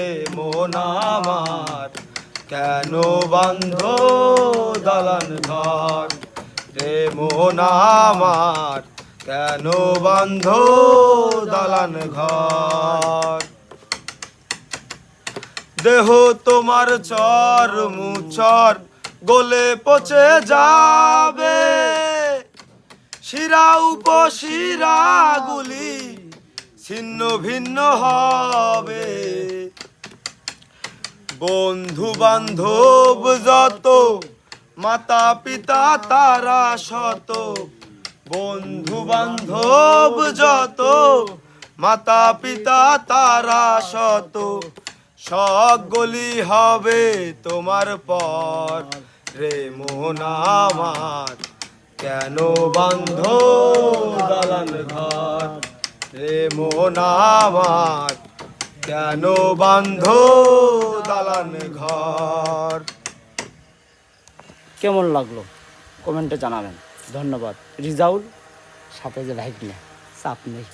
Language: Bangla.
রে মন আমার। কেন বন্ধ দালান ঘর? রে মন আমার, কেন বন্ধ দালান ঘর? দেহ তোমার চর মুচর, গলে পচে যাবে। শিরা উপশিরা গুলি ছিন্ন ভিন্ন হবে। বন্ধু বান্ধব যত মাতা পিতা তারা শত। বন্ধু বান্ধব যত মাতা পিতা তারা শত। সকলি হবে তোমার পর, রে আমার। কেন বন্ধ দালান ঘর? রে আমার। কেন বান্ধ দালান ঘর? কেমন লাগল? কমেন্টে জানাবেন। ধন্যবাদ। রিজাউল, সাথে যে ভাইক নিয়ে, চাপ নেই।